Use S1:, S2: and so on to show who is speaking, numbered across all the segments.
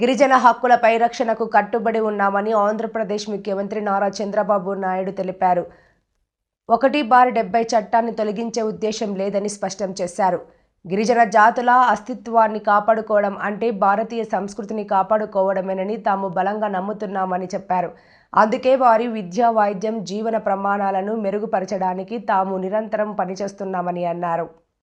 S1: గిరిజన హక్కుల పరిరక్షణకు కట్టుబడి ఉన్నామని ఆంధ్రప్రదేశ్ ముఖ్యమంత్రి నారా చంద్రబాబు నాయుడు తెలిపారు. ఒకటి బార్ డెబ్బై చట్టాన్ని తొలగించే ఉద్దేశం లేదని స్పష్టం చేశారు. గిరిజన జాతుల అస్తిత్వాన్ని కాపాడుకోవడం అంటే భారతీయ సంస్కృతిని కాపాడుకోవడమేనని తాము బలంగా నమ్ముతున్నామని చెప్పారు. అందుకే వారి విద్యా వాయిద్యం జీవన ప్రమాణాలను మెరుగుపరచడానికి తాము నిరంతరం పనిచేస్తున్నామని అన్నారు.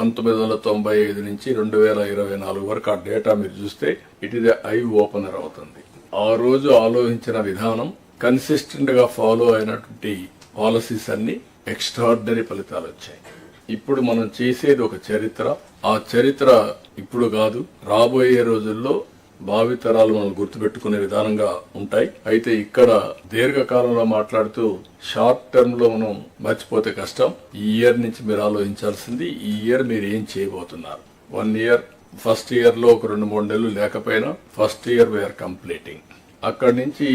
S2: పంతొమ్మిది వందల తొంభై ఐదు నుంచి రెండు వేల ఇరవై నాలుగు వరకు ఆ డేటా మీరు చూస్తే ఇట్ ఇస్ ఐ ఓపెనర్ అవుతుంది. ఆ రోజు ఆలోచించిన విధానం కన్సిస్టెంట్గా ఫాలో అయినటువంటి పాలసీస్ అన్ని ఎక్స్ట్రాడినరీ ఫలితాలు వచ్చాయి. ఇప్పుడు మనం చేసేది ఒక చరిత్ర. ఆ చరిత్ర ఇప్పుడు కాదు రాబోయే రోజుల్లో భావితరాలు మనం గుర్తుపెట్టుకునే విధానంగా ఉంటాయి. అయితే ఇక్కడ దీర్ఘకాలంలో మాట్లాడుతూ షార్ట్ టర్మ్లో మనం మర్చిపోతే కష్టం. ఈ ఇయర్ నుంచి మీరు ఆలోచించాల్సింది ఈ ఇయర్ మీరు ఏం చేయబోతున్నారు? వన్ ఇయర్ ఫస్ట్ ఇయర్లో ఒక రెండు మూడు నెలలు లేకపోయినా ఫస్ట్ ఇయర్ వీఆర్ కంప్లీటింగ్ అక్కడి నుంచి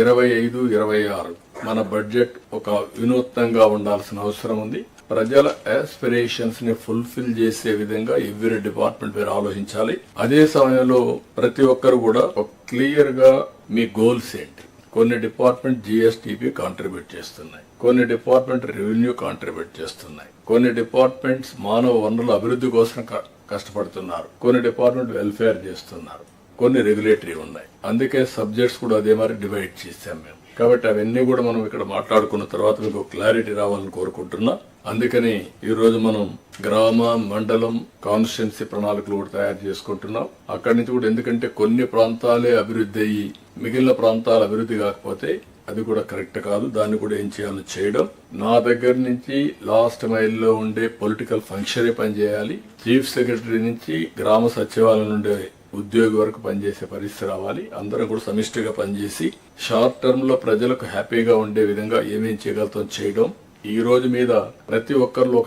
S2: ఇరవై ఐదు ఇరవై ఆరు మన బడ్జెట్ ఒక వినూత్నంగా ఉండాల్సిన అవసరం ఉంది. ప్రజల ఆస్పిరేషన్స్ని ఫుల్ఫిల్ చేసే విధంగా ఎవ్రీ డిపార్ట్మెంట్ మీరు ఆలోచించాలి. అదే సమయంలో ప్రతి ఒక్కరు కూడా ఒక క్లియర్గా మీ గోల్స్ ఏంటి? కొన్ని డిపార్ట్మెంట్ జిఎస్టిపి కాంట్రిబ్యూట్ చేస్తున్నాయి. కొన్ని డిపార్ట్మెంట్ రెవెన్యూ కాంట్రిబ్యూట్ చేస్తున్నాయి. కొన్ని డిపార్ట్మెంట్స్ మానవ వనరుల అభివృద్ధి కోసం క- కష్టపడుతున్నారు. కొన్ని డిపార్ట్మెంట్ వెల్ఫేర్ చేస్తున్నారు. కొన్ని రెగ్యులేటరీ ఉన్నాయి. అందుకే సబ్జెక్ట్స్ కూడా అదే మరి డివైడ్ చేశాం మేము. కాబట్టి అవన్నీ కూడా మనం ఇక్కడ మాట్లాడుకున్న తర్వాత మీకు క్లారిటీ రావాలని కోరుకుంటున్నా. అందుకని ఈరోజు మనం గ్రామ మండలం కాన్స్టిట్యున్సీ ప్రణాళికలు కూడా తయారు చేసుకుంటున్నాం. అక్కడి నుంచి కూడా ఎందుకంటే కొన్ని ప్రాంతాలే అభివృద్ధి అయ్యి మిగిలిన ప్రాంతాలు అభివృద్ధి కాకపోతే అది కూడా కరెక్ట్ కాదు. దాన్ని కూడా ఏం చేయాలో చేయడం. నా దగ్గర నుంచి లాస్ట్ మైల్లో ఉండే పొలిటికల్ ఫంక్షనే పనిచేయాలి. చీఫ్ సెక్రటరీ నుంచి గ్రామ సచివాలయం నుండే ఉద్యోగి వరకు పనిచేసే పరిస్థితి రావాలి. అందరం కూడా సమిష్టిగా పనిచేసి షార్ట్ టర్మ్లో ప్రజలకు హ్యాపీగా ఉండే విధంగా ఏమేం చేయగలుగుతాం చేయడం. ఈ రోజు మీద ప్రతి ఒక్కరిలో ఒక